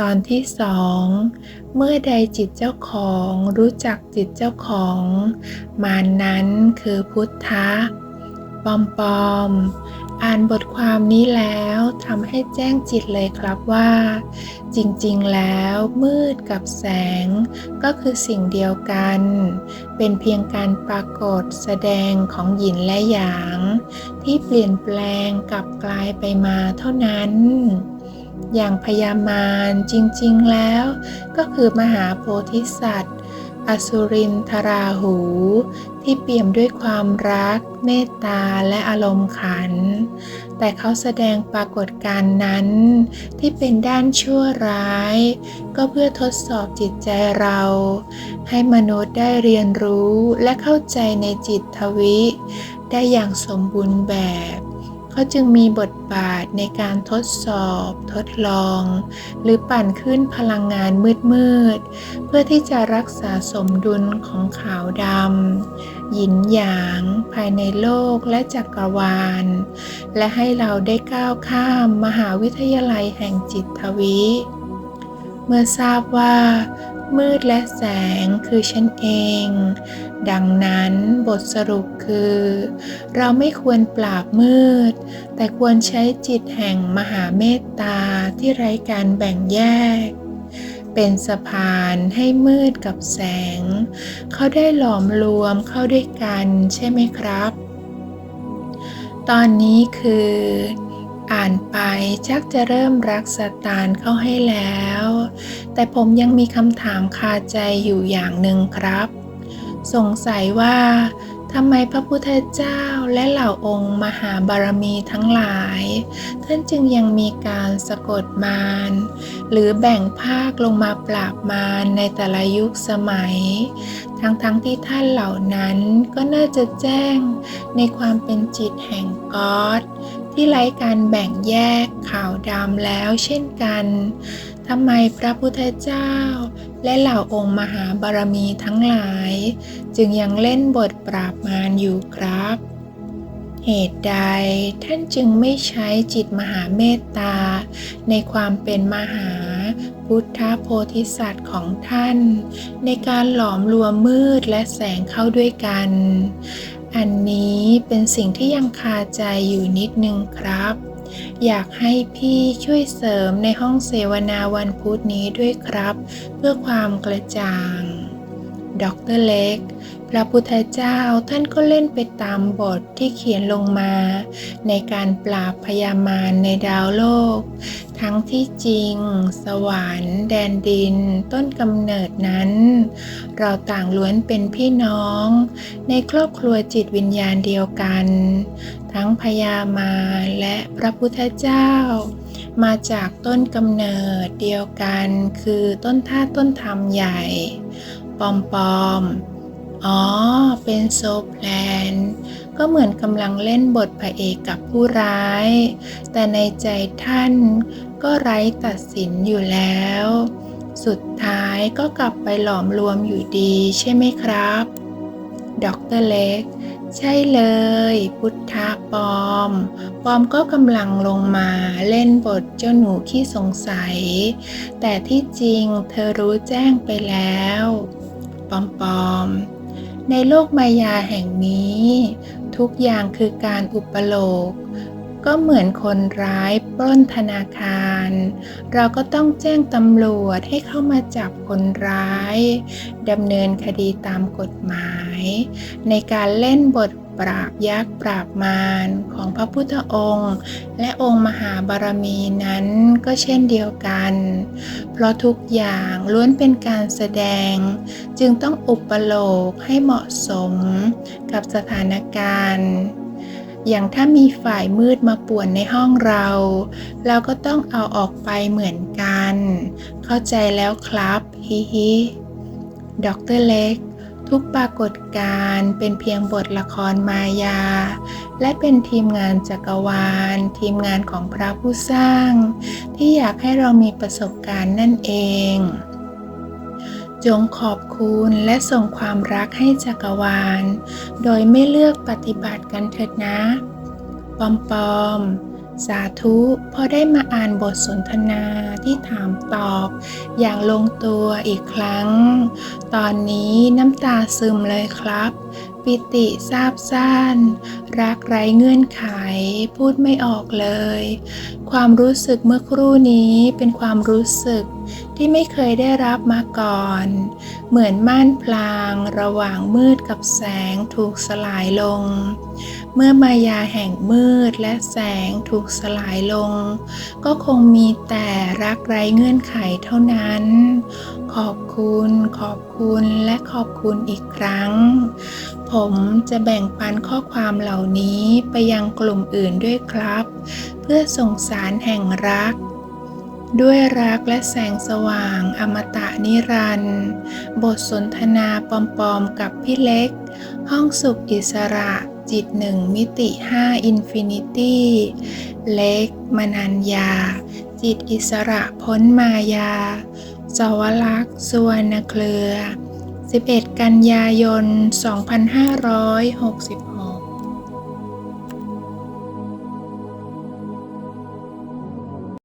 ตอนที่สองเมื่อใดจิตเจ้าของรู้จักจิตเจ้าของ มานนั้นคือพุทธะปอมปอมอ่านบทความนี้แล้วทำให้แจ้งจิตเลยครับว่า จริงๆแล้วมืดกับแสง ก็คือสิ่งเดียวกัน เป็นเพียงการปรากฏแสดงของหยินและหยาง ที่เปลี่ยนแปลงกลับกลายไปมาเท่านั้น อย่างพยามารจริงๆแล้วก็คือมหาโพธิสัตว์ อสุรินทราหู ที่เปี่ยมด้วยความรัก เมตตาและอารมณ์ขัน แต่เขาแสดงปรากฏการณ์นั้นที่เป็นด้านชั่วร้าย ก็เพื่อทดสอบจิตใจเรา ให้มนุษย์ได้เรียนรู้และเข้าใจในจิตทวิ ได้อย่างสมบูรณ์แบบ เขาจึงมีบทบาทในการทดสอบ ทดลอง หรือปั่นขึ้นพลังงานมืดๆ เพื่อที่จะรักษาสมดุลของขาวดำหยินหยาง ภายในโลกและจักรวาล และให้เราได้ก้าวข้ามมหาวิทยาลัยแห่งจิตทวิ เมื่อทราบว่า มืดและแสงคือฉันเอง ดังนั้นบทสรุปคือ เราไม่ควรปราบมืด แต่ควรใช้จิตแห่งมหาเมตตาที่ไร้การแบ่งแยก เป็นสะพานให้มืดกับแสง เขาได้หลอมรวมเข้าด้วยกันใช่ไหมครับ ตอนนี้คือ อ่านไปชักจะเริ่มรักสตานเข้าให้แล้ว แต่ผมยังมีคำถามคาใจอยู่อย่างหนึ่งครับ สงสัยว่าทำไมพระพุทธเจ้าและเหล่าองค์มหาบารมีทั้งหลาย ท่านจึงยังมีการสะกดมารหรือแบ่งภาคลงมาปราบมารในแต่ละยุคสมัย ทั้งๆทที่ท่านเหล่านั้นก็น่าจะแจ้งในความเป็นจิตแห่งก๊อด ที่ไร้การแบ่งแยกขาวดำแล้วเช่นกันทำไมพระพุทธเจ้า และเหล่าองค์มหาบารมีทั้งหลาย จึงยังเล่นบทปราบมารอยู่ครับ เหตุใดท่านจึงไม่ใช้จิตมหาเมตตา ในความเป็นมหาพุทธโพธิสัตว์ของท่าน ในการหลอมรวมมืดและแสงเข้าด้วยกัน อันนี้เป็นสิ่งที่ยังคาใจอยู่นิดนึงครับ อยากให้พี่ช่วยเสริมในห้องเสวนาวันพุธนี้ด้วยครับ เพื่อความกระจ่าง ดรเล็ก พระพุทธเจ้าท่านก็เล่นไปตามบทที่เขียนลงมา ในการปราบพยามารในดาวโลก ทั้งที่จริง สวรรค์ แดนดิน ต้นกำเนิดนั้น เราต่างล้วนเป็นพี่น้อง ในครอบครัวจิตวิญญาณเดียวกัน ทั้งพยามารและพระพุทธเจ้ามาจากต้นกำเนิดเดียวกันคือต้นท่าต้นธรรมใหญ่ ปอมปอมอ๋อ เป็นโซแพลน ก็เหมือนกำลังเล่นบทพระเอกกับผู้ร้าย แต่ในใจท่านก็ไร้ตัดสินอยู่แล้ว สุดท้ายก็กลับไปหลอมรวมอยู่ดีใช่ไหมครับดรเล็ก ใช่เลย พุทธาปอม ปอมก็กำลังลงมาเล่นบทเจ้าหนูขี้สงสัย แต่ที่จริงเธอรู้แจ้งไปแล้ว ปอมๆ ในโลกมายาแห่งนี้ ทุกอย่างคือการอุปโลก ก็เหมือนคนร้ายปล้นธนาคาร เราก็ต้องแจ้งตำรวจให้เข้ามาจับคนร้ายดำเนินคดีตามกฎหมาย ในการเล่นบท ปราบยักษ์ปราบมารของพระพุทธองค์ และองค์มหาบารมีนั้นก็เช่นเดียวกัน เพราะทุกอย่างล้วนเป็นการแสดง จึงต้องอุปโลกให้เหมาะสมกับสถานการณ์อย่างถ้ามีฝ่ายมืดมาป่วนในห้องเรา เราก็ต้องเอาออกไปเหมือนกัน เข้าใจแล้วครับ ฮิฮิ ดรเล็ก ทุกปรากฏการณ์เป็นเพียงบทละครมายา และเป็นทีมงานจักรวาล ทีมงานของพระผู้สร้าง ที่อยากให้เรามีประสบการณ์นั่นเอง จงขอบคุณและส่งความรักให้จักรวาล โดยไม่เลือกปฏิบัติกันเถิดนะ ปอมปอม สาธุพอได้มาอ่านบทสนทนาที่ถามตอบ อย่างลงตัวอีกครั้ง ตอนนี้น้ำตาซึมเลยครับ ปิติซาบซ่าน รักไร้เงื่อนไข พูดไม่ออกเลย ความรู้สึกเมื่อครู่นี้เป็นความรู้สึกที่ไม่เคยได้รับมาก่อน เหมือนม่านพลางระหว่างมืดกับแสงถูกสลายลง เมื่อมายาแห่งมืดและแสงถูกสลายลง ก็คงมีแต่รักไร้เงื่อนไขเท่านั้น ขอบคุณ ขอบคุณและขอบคุณอีกครั้ง ผมจะแบ่งปันข้อความเหล่านี้ไปยังกลุ่มอื่นด้วยครับ เพื่อส่งสารแห่งรัก ด้วยรักและแสงสว่าง อมตะนิรันดร์บทสนทนาปลอมๆกับพี่เล็ก ห้องสุขอิสระจิตหนึ่งมิติ 5 อินฟินิตี้ เล็ก มนัญญา จิตอิสระพ้นมายา สวลักษณ์สุวรรณเครือ 11 กันยายน 2566